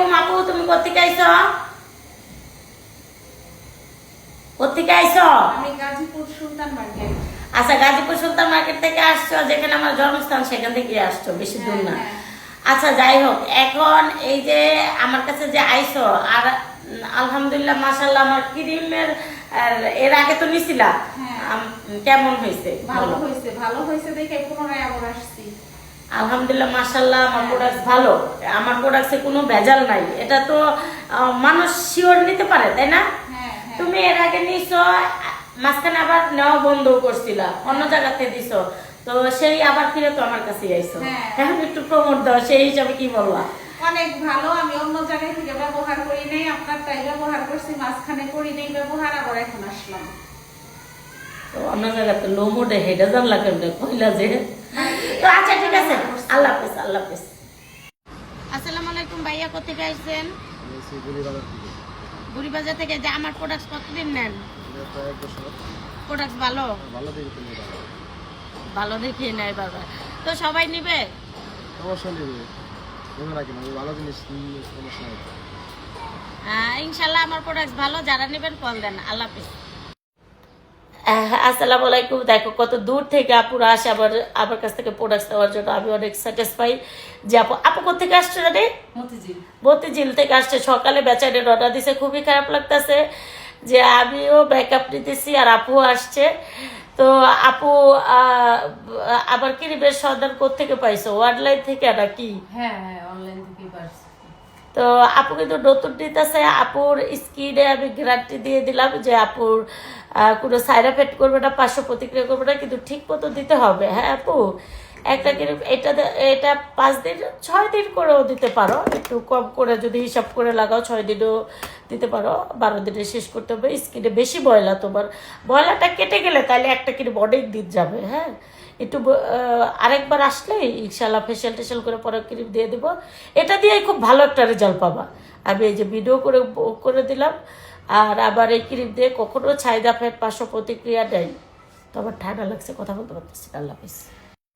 আলাইকুম আপু তুমি কোথেকে আইছো? কোথেকে আইছো? আমি গাজীপুর সুলতান মার্কেট। আচ্ছা গাজীপুর সুলতান মার্কেট থেকে আসছো যেখানে আমার জন্মস্থান সেখান থেকে আসছো বেশি দূর না। হ্যাঁ, আচ্ছা যাই হোক এখন এই যে আমার কাছে যে আইছো আর আলহামদুলিল্লাহ মাশাল্লাহ আমার ক্রিমের এর আগে তো নিছিলা। হ্যাঁ। কেমন হয়েছে? ভালো। হয়েছে ভালো হয়েছে দেখে পুনরায় আবার আসছি। আলহামদুলিল্লাহ মাশাল্লাহ আমার প্রোডাক্ট ভালো। আমার প্রোডাক্টে কোনো ভেজাল নাই। এটা তো মানুষ শিওর নিতে পারে তাই না? হ্যাঁ হ্যাঁ। তুমি এর আগে নিছো মাঝখানে আবার নেওয়া বন্ধ করছিলা অন্য জায়গাতে দিছো। তো সেই আবার ফিরে তো আমার কাছে আইছো। হ্যাঁ। এখন একটু প্রমোট দাও সেই হিসাবে কি বলবা? অনেক ভালো আমি অন্য জায়গায় থেকে ব্যবহার করি নাই আপনার তাই ব্যবহার করছি মাঝখানে করি নাই ব্যবহার আবার এখন আসলাম। তো অন্য জায়গাতে লো মোডে হেডে জানলা কেমনে কইলা যে। তো আচ্ছা ঠিক আছে। আল্লাহ হাফেজ আল্লাহ হাফেজ। আসসালামু আলাইকুম ভাইয়া কোথেকে আসছেন? বুড়িবাজার থেকে। যে আমার প্রোডাক্ট কতদিন নেন? প্রোডাক্ট ভালো? ভালো দেখিয়ে নেয় বাবা। তো সবাই নিবে? ভালো জিনিস সমস্যা ইনশাল্লাহ আমার প্রোডাক্ট ভালো। যারা নেবেন কল দেন। আল্লাহ হাফিজ। আসসালামু আলাইকুম। দেখো কত দূর থেকে আপুরা আসে আবার আমার কাছ থেকে প্রোডাক্ট নেওয়ার জন্য আমি অনেক স্যাটিসফাই যে আপু আপু কোথেকে আসছে জানি? মতিঝিল। থেকে আসছে। সকালে বেচারে অর্ডার দিছে খুবই খারাপ লাগতেছে যে আমিও ব্যাকআপ নিতেছি আর আপু আসছে। তো আপু আবার কি বেশ সন্ধান থেকে পাইছো? অনলাইন থেকে নাকি হ্যাঁ হ্যাঁ অনলাইন থেকে পারছি তো আপু কিন্তু নতুন নিতেছে আপুর স্কিনে আমি গ্যারান্টি দিয়ে দিলাম যে আপুর কোনো সাইড এফেক্ট করবে না পার্শ্ব প্রতিক্রিয়া করবে না কিন্তু ঠিক মতো দিতে হবে। হ্যাঁ আপু? একটা কিন্তু এটা এটা পাঁচ দিন ছয় দিন করেও দিতে পারো। একটু কম করে যদি হিসাব করে লাগাও ছয় দিনও দিতে পারো, বারো দিনে শেষ করতে হবে স্কিনে বেশি বয়লা তোমার। বয়লাটা কেটে গেলে তাহলে একটা ক্রিম অনেক দিন যাবে হ্যাঁ? একটু আরেকবার আসলে ইনশাল্লাহ ফেশিয়াল টেশিয়াল করে পরে ক্রিম দিয়ে দিব। এটা দিয়ে খুব ভালো একটা রেজাল্ট পাবা। আমি এই যে ভিডিও করে করে দিলাম, আর আবার এই ক্রিম দিয়ে কখনো ছাইদা ফেট পার্শ্ব প্রতিক্রিয়া নেই তো আমার ঠান্ডা লাগছে, কথা বলতে পারতেছি আল্লাহ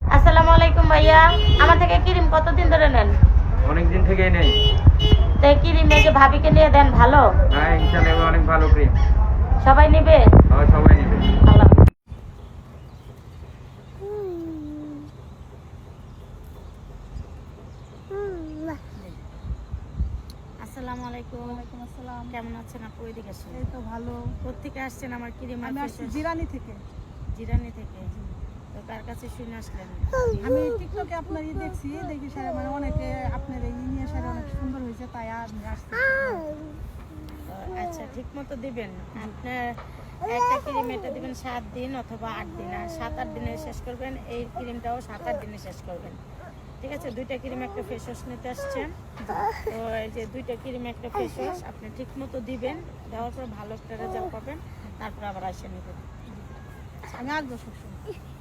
আসসালামু আলাইকুম ভাইয়া, আমার থেকে ক্রিম কতদিন ধরে নেন? অনেক দিন থেকেই নেই। তো ক্রিম এই যে ভাবিকে নিয়ে দেন ভালো? হ্যাঁ ইনশাল্লাহ অনেক ভালো ক্রিম সবাই নিবে? সবাই সবাই নেবে। আসসালামু আলাইকুম। ওয়ালাইকুম আসসালাম। কেমন আছেন আপু? আসুন। এই তো ভালো। কোথেকে আসছেন আমার ক্রিম আমি আসছি জিরানি থেকে। জিরানি থেকে? তো কার কাছে শুনে আসলেন? আমি টিকটকে আপনার ই দেখছি দেখি মানে অনেকে ঠিক মতো দিবেন আপনার একটা ক্রিম এটা দিবেন সাত দিন অথবা আট দিন, আর সাত আট দিনে শেষ করবেন, এই ক্রিমটাও সাত আট দিনে শেষ করবেন। ঠিক আছে? দুইটা ক্রিম একটা ফেস ওয়াশ নিতে আসছেন তো এই যে দুইটা ক্রিম একটা ফেস ওয়াশ আপনি ঠিক মতো দিবেন, দেওয়ার পর ভালো একটা রেজাল্ট পাবেন, তারপর আবার আসে নেবেন। আমি আসব সবসময়।